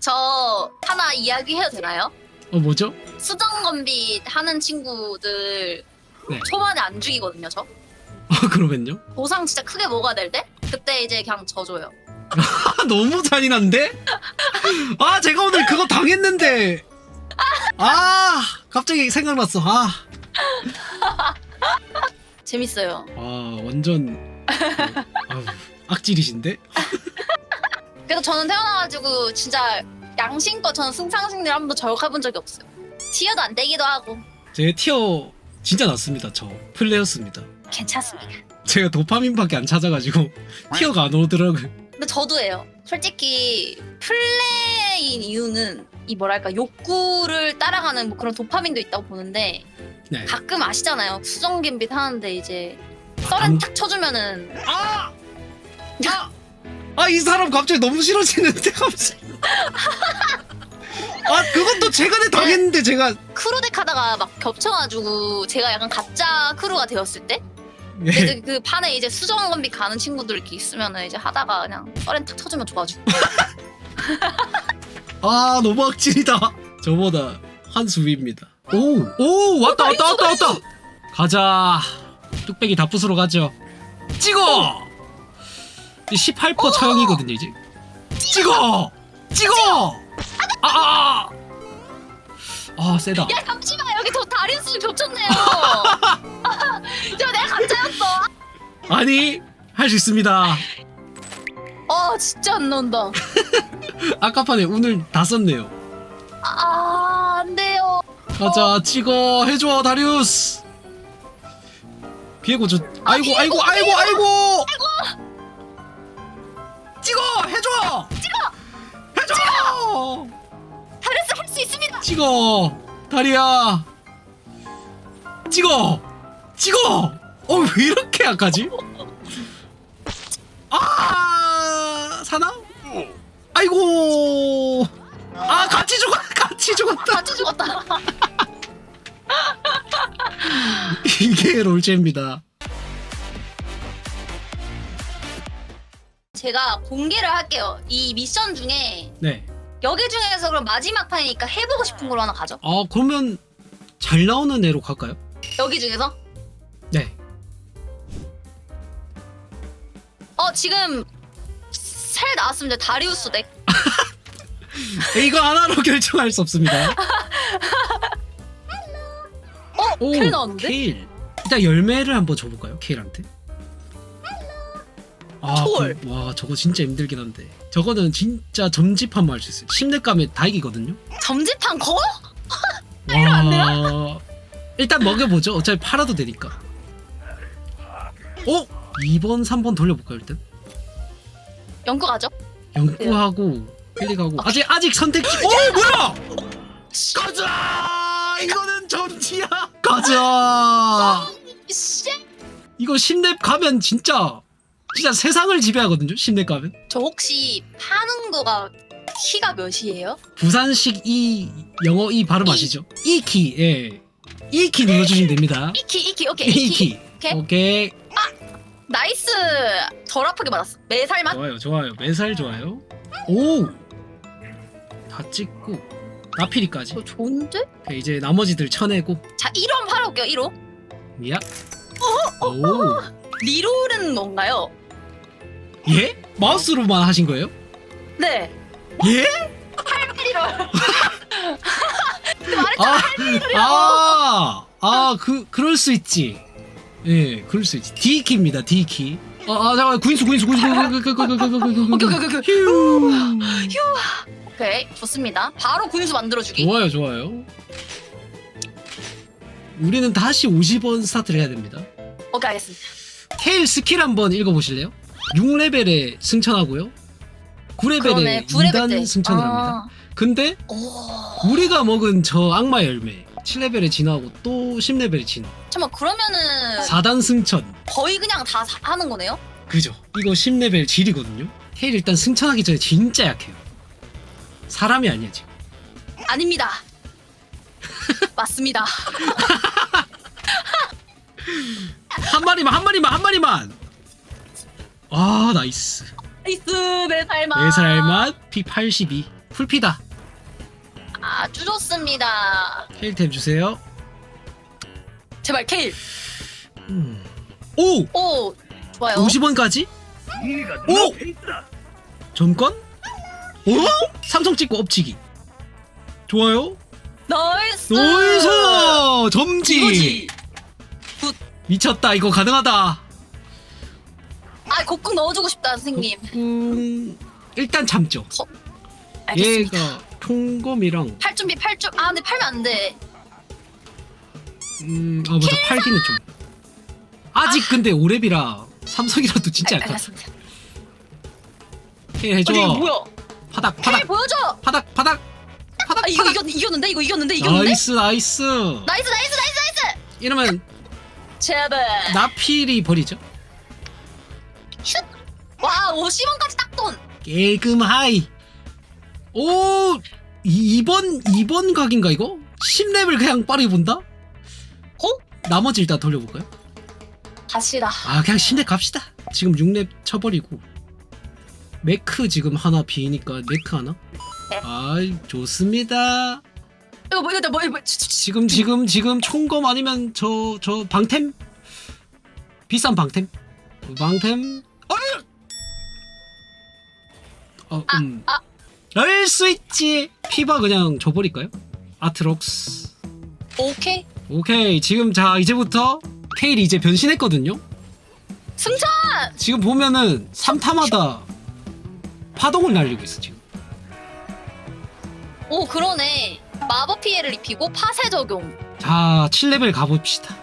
저 하나 이야기해도 되나요? 어 뭐죠? 수정건비 하는 친구들 네. 초반에 안 죽이거든요 저 아 그러면요? 보상 진짜 크게 먹어야 될 때? 그때 이제 그냥 져줘요 아, 너무 잔인한데? 아 제가 오늘 그거 당했는데 아 갑자기 생각났어 아, 재밌어요 아 완전 그, 아우, 악질이신데? 그래서 저는 태어나가지고 진짜 양심껏 저는 승상승리를 한 번도 저격해본 적이 없어요. 티어도 안 되기도 하고. 제 티어 진짜 낮습니다 저. 플레이였습니다. 괜찮습니다. 제가 도파민밖에 안 찾아가지고 티어가 안 오더라고요. 근데 저도예요. 솔직히 플레이인 이유는 이 뭐랄까 욕구를 따라가는 뭐 그런 도파민도 있다고 보는데 네. 가끔 아시잖아요. 수정 갬빗 하는데 이제 안- 썰은 탁 쳐주면은 아! 아, 이 사람 갑자기 너무 싫어지는데, 갑자기. 아, 그것도 최근에 당했는데, 제가. 크루덱 하다가 막 겹쳐가지고 제가 약간 가짜 크루가 되었을 때 예. 이제 그 판에 이제 수정 건비 가는 친구들 이렇게 있으면은 이제 하다가 그냥 썰엔 탁 쳐주면 좋아지고 아, 너무 악질이다. 저보다 한 수위입니다. 오, 오, 왔다, 왔다, 왔다, 왔다. 가자. 뚝배기 다 부수러 가죠. 찍어! 18% 차영이거든요, 이제. 찍어! 찍어! 아, 아, 아. 아, 세다. 야 잠시만 여기 더 다리우스 겹쳤네요 저 내가 가짜였어 아니, 할 수 있습니다. 어 진짜 안 나온다 아까 판에 운을 다 썼네요. 아 안 돼요 가자, 찍어, 해줘, 다리우스. 비에고 저, 아이고, 아이고, 아이고, 아이고. 찍어, 해줘. 찍어, 해줘. 다리우스 할 수 있습니다 찍어, 다리야. 찍어, 찍어. 어, 왜 이렇게 약하지? 아, 사나? 아이고. 아, 같이 죽었, 같이 죽었다. 같이 죽었다 이게 롤체입니다. 제가 공개를 할게요 이 미션 중에 네. 여기 중에서 그럼 마지막 판이니까 해보고 싶은 걸로 하나 가죠 아 그러면 잘 나오는 애로 갈까요? 여기 중에서 네. 어 지금 셀 나왔습니다 다리우스 덱 이거 하나로 결정할 수 없습니다. 어? 오, 켈 나왔는데? 케일. 일단 열매를 한번 줘볼까요? 케일한테. 아. 그, 와 저거 진짜 힘들긴 한데. 저거는 진짜 점집하면 할 수 있어요. 10렙 가면 다 이기거든요. 점집판 거? 와. 일단 먹여보죠. 어차피 팔아도 되니까. 어? 2번, 3번 돌려볼까요 일단? 연구 가죠? 연구하고 클릭하고 아직 아직 선택지. 오 뭐야? 가자. 이거는 점지야. 가자. 씨. 이거 10렙 가면 진짜 진짜 세상을 지배하거든요. 10렙 가면. 저 혹시 파는 거가 키가 몇이에요? 부산식 이 영어 이 발음 아시죠? 이 키. 예. 이키 눌러주시면 됩니다. 이키 이키 오케이 이 이키 키. 오케이. 오케이. 나이스 덜 아프게 맞았어 매살 맛 좋아요, 좋아요. 매살 좋아요. 오. 다 찍고 나피리까지. 저 좋은데? 오케이, 이제 나머지들 쳐내고. 자 1호 한번 팔아볼게요 1호 야. 오. 리롤은 뭔가요? 예? 마우스로만 하신 거예요? 네 예? 말했잖아 아, 아, 아, 그, 그럴 수 있지. 예, 그럴 수 있지. D 키입니다. D 키. 아, 아, 잠깐, 구인수, 구인수, 구인수, 구인수, 구인수, 구인수, 구인수, 오케이. 오케이 오케이 휴. 오케이 좋습니다 바로 군수 만들어주기 좋아요, 좋아요. 우리는 다시 50원 스타트를 해야 됩니다. 오케이 알겠습니다 케일 스킬 한번 읽어보실래요? 6레벨에 승천하고요. 9레벨에 그러네 9레벨 2단 때 승천을 아. 합니다. 근데 오 우리가 먹은 저 악마 열매 7레벨에 진화하고 또 10레벨에 진화. 잠깐만 그러면은 4단 승천. 거의 그냥 다 사- 하는 거네요? 그죠? 이거 10레벨 질이거든요. 케일 일단 승천하기 전에 진짜 약해요. 사람이 아니야 지금. 아닙니다 맞습니다 한 마리만 한 마리만 한 마리만. 아 나이스. 나이스 매살 맛 네살 맛 P82. 풀피다 아주 좋습니다. 케일템 주세요 제발 케일. 음. 오! 오 좋아요. 50원까지? 오! 점권? 오? 삼성 찍고 엎치기 좋아요 나이스. 나이스 점지 이거지. 미쳤다 이거 가능하다 아 곡궁 넣어주고 싶다 선생님. 음, 일단 참죠 알겠습니다. 얘가 총검이랑 팔 준비 팔 준. 아 근데 팔면 안 돼. 음, 아 맞아 팔기는 좀 아직 근데 오랩이라 삼성이라도 진짜 알, 약하다 알겠습니다. 케일 해줘 아니 뭐야? 파닥 케일 파닥 보여줘. 파닥 파닥 파닥 아 이거 파닥 이겼 이겼는데 이거 이겼는데 이겼는데. 나이스 나이스 나이스 나이스 나이스. 이러면 제발. 나필이 버리죠 50원까지 딱 돈. 깨금 하이 오 이, 2번 2번 각인가 이거? 10렙을 그냥 빠르게 본다? 어? 나머지 일단 돌려볼까요? 다시다. 아 그냥 10렙 갑시다 지금 6렙 쳐버리고 메크 지금 하나 비니까 메크 하나? 네. 아 좋습니다 이거 뭐 이거 뭐 이거 뭐. 치, 치, 치. 지금 지금 지금 총검 아니면 저 저 방템? 비싼 방템? 방템? 어, 음. 아. 열수 있지. 피바 그냥 줘버릴까요? 아트록스. 오케이. 오케이. 지금 자 이제부터 케일이 이제 변신했거든요. 승천. 지금 보면은 3타마다 파동을 날리고 있어 지금. 오 그러네. 마법 피해를 입히고 파쇄 적용. 자 7레벨 가봅시다.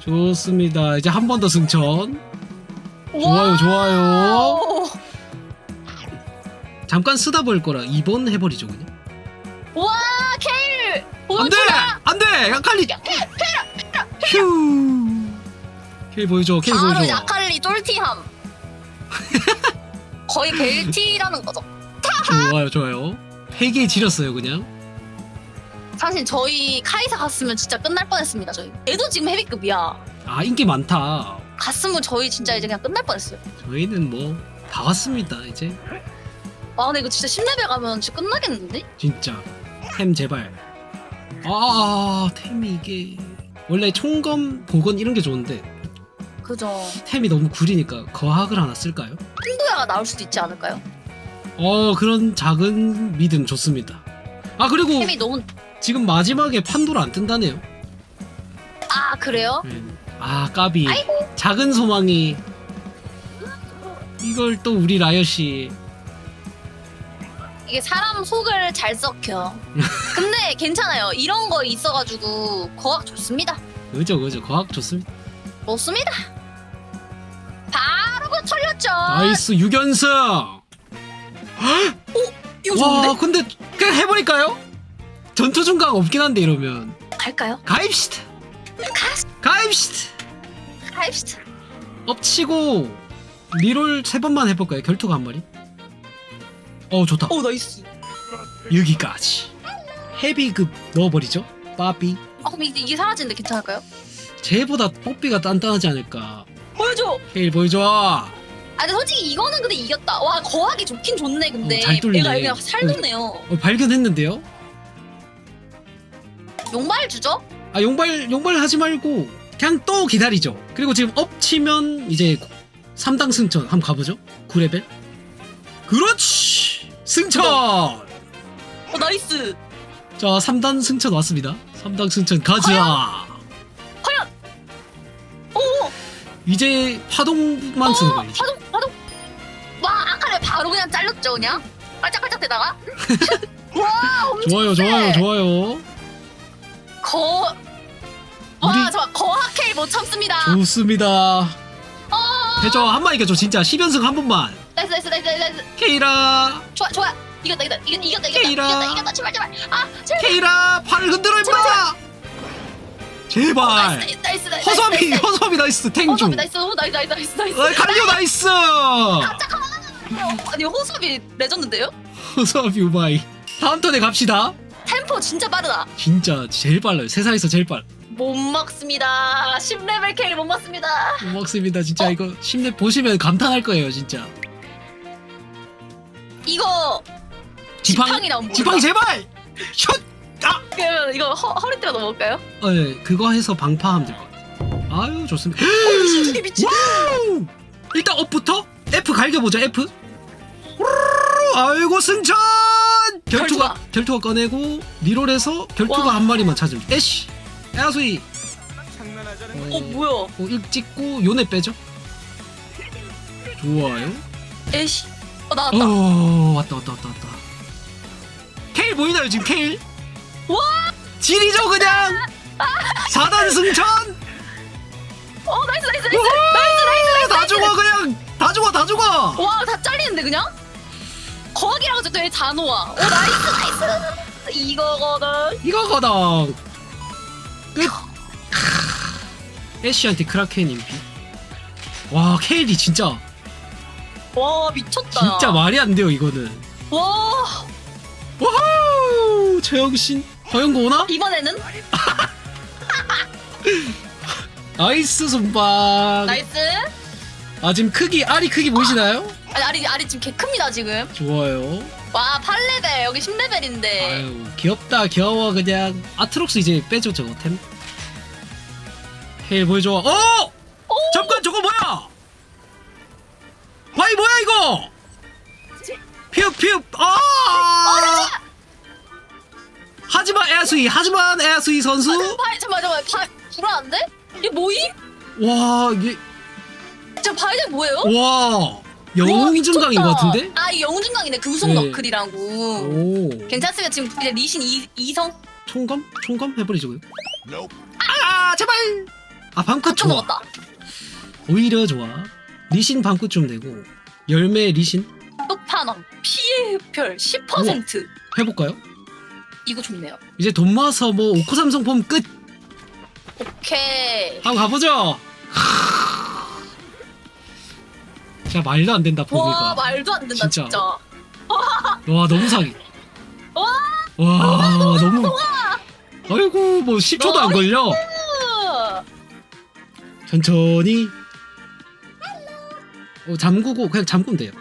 좋습니다. 이제 한 번 더 승천. 좋아요, 좋아요. 오. 잠깐 쓰다 볼 거라 2번 해버리죠 그냥. 와 케일. 안돼. 안돼, 아칼리. 휴. 케일 보여줘, 케일 바로 보여줘. 야칼리 쫄티함. 거의 벨티라는 거죠. 좋아요, 좋아요. 회개 지렸어요 그냥. 사실 저희 카이사 갔으면 진짜 끝날 뻔했습니다. 저희. 얘도 지금 헤비급이야. 아 인기 많다. 갔으면 저희 진짜 이제 그냥 끝날 뻔했어요. 저희는 뭐 다 왔습니다 이제. 아 근데 이거 진짜 10레벨 가면 진짜 끝나겠는데? 진짜. 템 제발. 아 템이 이게 원래 총검 복원 이런 게 좋은데 그죠. 템이 너무 구리니까 거학을 하나 쓸까요? 팬도야가 나올 수도 있지 않을까요? 어 그런 작은 믿음 좋습니다. 아 그리고 템이 너무 지금 마지막에 판도를 안 뜬다네요. 아 그래요? 아 까비 아이고. 작은 소망이 이걸 또 우리 라이엇이 이게 사람 속을 잘 썩혀. 근데 괜찮아요. 이런 거 있어가지고 거학 좋습니다. 그죠 그죠 거학 좋습니다. 좋습니다. 바로 그 털렸죠. 나이스 6연승. 이거 좋은데? 와 근데 그냥 해버릴까요? 전투 중강 없긴 한데 이러면 갈까요? 가입시다. 가스 가입시다. 가입시다. 엎치고 리롤 세 번만 해볼까요? 결투가 한 마리. 어 좋다. 오 나이스. 여기까지. 헤비급 넣어버리죠. 빠삐. 아 그럼 이게, 이게 사라지는데 괜찮을까요? 쟤보다 뽀삐가 단단하지 않을까. 보여줘. 헤일 보여줘. 아 근데 솔직히 이거는 근데 이겼다. 와 거학이 좋긴 좋네 근데. 어, 잘 뚫리네. 얘가 그냥 살도네요. 어, 발견했는데요? 용발 주죠? 아 용발 용발 하지 말고 그냥 또 기다리죠. 그리고 지금 엎치면 이제 3당 승천 한번 가보죠. 9레벨. 그렇지. 승천. 어 나이스. 자 3단 승천 왔습니다. 3당 승천 가자. 오. 이제 파동만 쓰는 거예요. 이제. 파동 파동. 와 아까를 바로 그냥 잘렸죠 그냥. 깔짝깔짝 대다가. 와 엄청 좋아요, 세. 좋아요, 좋아요. 거. 와, 우리- 저 거학케이 못 참습니다. 좋습니다. 어, 해줘 한 번 이겨줘 진짜 10연승 한 번만. 나이스, 나이스, 나이스, 나이스. 케이라, 좋아, 좋아. 이겼다, 이겼다, 이겼다, 이겼다, 이겼다, 케이라. 이겼다, 이겼다, 제발, 제발. 아, 제발. 케이라 팔을 흔들어 임마. 제발. 나이스, 나이스, 나이스. 허섭이, 나이스, 허섭이 나이스 탱중. 허섭이 나이스, 오, 나이스, 나이스, 나이스, 나이스. 어, 갈려 나이스. 아니 호섭이 레전드인데요? 허섭이 우마이. 다음 턴에 갑시다. 템포 진짜 빠르다. 진짜 제일 빨라요. 세상에서 제일 빨. 못 먹습니다. 10레벨 K를 못 먹습니다. 못 먹습니다. 진짜 어? 이거 심내 보시면 감탄할 거예요, 진짜. 이거 지팡이 나오면 지팡이 제발! 슛! 아! 그러면 이거 허, 허리띠가 넘어갈까요? 어, 예, 그거 해서 방파하면 될 것 같아요. 아유 좋습니다. 이게 미친 와우! 일단 업부터 F 갈겨보자 F. 아이고 승천! 결투가 결투가. 결투가 꺼내고 리롤해서 결투가 와. 한 마리만 찾으면 애쉬! 야수이! 어 뭐야? 어, 일 찍고 요네 빼죠? 좋아요. 에이 씨 어 나왔다. 어 왔다 왔다 왔다 왔다. 케일 보이나요 지금 케일? 와! 지리죠 그냥! 4단 승천! 어 나이스 나이스 나이스 우후! 나이스 나이스 나이스! 다 죽어 그냥! 다 죽어 다 죽어! 와다 잘리는데 그냥? 거기라고 저왜 단호와 오 나이스 나이스! 이거거든. 이거 거당 끝! 애쉬한테 크라켄 인피. 와 케일이 진짜 와 미쳤다. 진짜 말이 안 돼요 이거는. 와. 와우! 최영신 허영고 오나? 이번에는? 나이스 손박 나이스. 아 지금 크기 알이 크기 보이시나요? 아니 아리 아리 지금 개 큽니다 지금. 좋아요. 와 8레벨. 여기 10레벨인데. 아유 귀엽다 귀여워. 그냥 아트록스 이제 빼줘 저거. 템. 헤일 보여줘. 어! 잠깐 저거 뭐야 바이 뭐야 이거? 피읍 피읍. 아! 하지만 에아스이 하지만 에아스이 선수. 바, 잠깐만 잠깐만 바, 불안한데? 이게 뭐임? 와 이게. 저 바이든 뭐예요? 와 영웅 증강인 것 같은데? 아 이게 영웅 증강이네 금속 네. 너클이라고. 오. 괜찮으면 지금 이제 리신 이, 이성? 총검? 총검? 해버리죠 그냥 아 제발! 아 한참 좋아. 먹었다. 오히려 좋아 리신 좀 내고 열매 리신? 끝판왕 피해 흡혈 10% 해볼까요? 이거 좋네요. 이제 돈 모아서 뭐 오코 삼성 폼 끝. 오케이. 한번 가보죠. 진짜 말도 안 된다 와 보니까 말도 안 된다 진짜. 진짜, 와 너무 사기. 와 와 너무 아이고 뭐 10초도 안 걸려? 천천히 어, 잠그고 그냥 잠그면 돼요.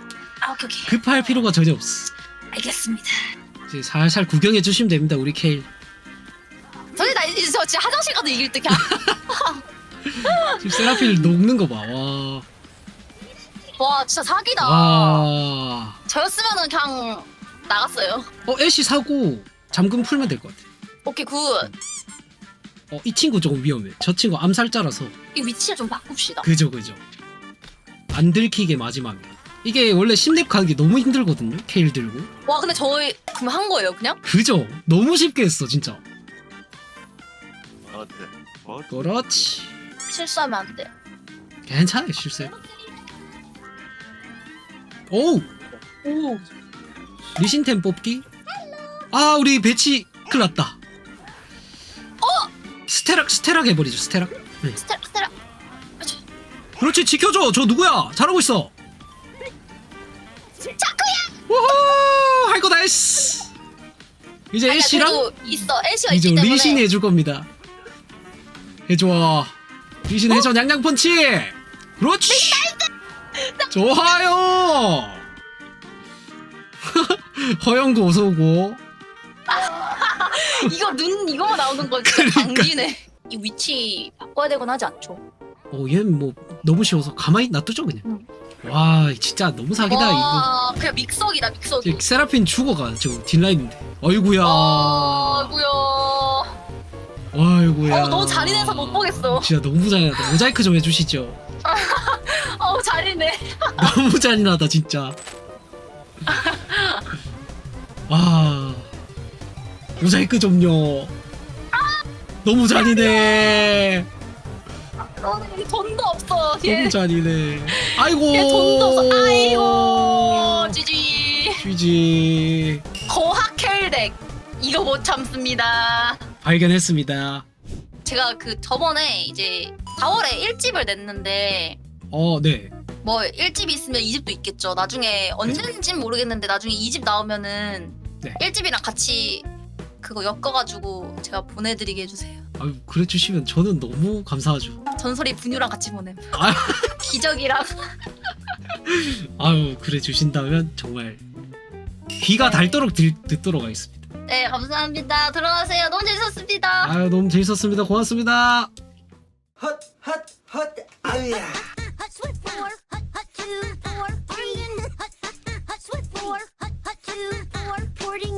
아 오케이 오케이. 급할 필요가 전혀 없어. 알겠습니다. 이제 살살 구경해 주시면 됩니다 우리 케일. 저희 나 이제 저 진짜 화장실 가도 이길 듯 지금 세라필 녹는 거 봐 와. 와 진짜 사기다. 와. 저였으면은 그냥 나갔어요. 어 애쉬 사고 잠금 풀면 될 것 같아. 오케이 굿. 어 이 친구 조금 위험해. 저 친구 암살자라서. 이 위치를 좀 바꿉시다. 그죠 그죠 안 들키게 마지막에 이게 원래 10렙 가는 게 너무 힘들거든요 케일 들고 와 근데 저희 그럼 한 거예요 그냥? 그죠 너무 쉽게 했어 진짜 어때? 그렇지 실수하면 안 돼. 괜찮아요 실수해 오우 오. 리신템 뽑기 아 우리 배치 큰일 났다 어 스테락 스테락 해버리죠 스테락 네. 스테라. 그렇지 지켜줘. 저 누구야? 잘하고 있어. 자크야. 우후! 할 거 다 했어 이제 아니야, 애쉬랑 그래도 있어. 애쉬가 이제 있기 때문에. 리신이 해줄 겁니다. 해줘 리신 해줘 냥냥 펀치. 그렇지. 좋아요. 허영도 어서 오고. 이거 눈 이거만 나오는 거 진짜 그러니까. 강기네. 이 위치 바꿔야 되곤 하지 않죠? 어 얘는 뭐 너무 쉬워서 가만히 놔두죠 그냥. 와 진짜 너무 사기다 이거. 와 그냥 믹서기다 믹서기. 지금 세라핀 죽어가 지금 딜라인인데. 어이구야. 아이고야. 어이구야. 어 너무 잔인해서 못 보겠어. 진짜 너무 잔인하다. 모자이크 좀 해주시죠. 어 잔인해. 너무 잔인하다 진짜. 와 모자이크 좀요. 너무 잔인해 너는 돈도 없어. 얘, 너무 잔인해 아이고 얘 돈도 없어. 아이고 지지. GG 거학 켈덱 이거 못 참습니다. 발견했습니다 제가 그 저번에 이제 4월에 1집을 냈는데 어 네 뭐 1집이 있으면 2집도 있겠죠. 나중에 언제인지는 모르겠는데 나중에 2집 나오면은 네. 1집이랑 같이 그거 엮어가지고 제가 보내드리게 해주세요. 아유 그래 주시면 저는 너무 감사하죠 전설이 분유랑 같이 보냄. 아. 기적이랑 아유 그래 주신다면 정말 귀가 닳도록 들, 듣도록 하겠습니다. 네 감사합니다. 들어가세요. 너무 재밌었습니다. 아유 너무 재밌었습니다. 고맙습니다. 헛, 헛, 헛, 아유야.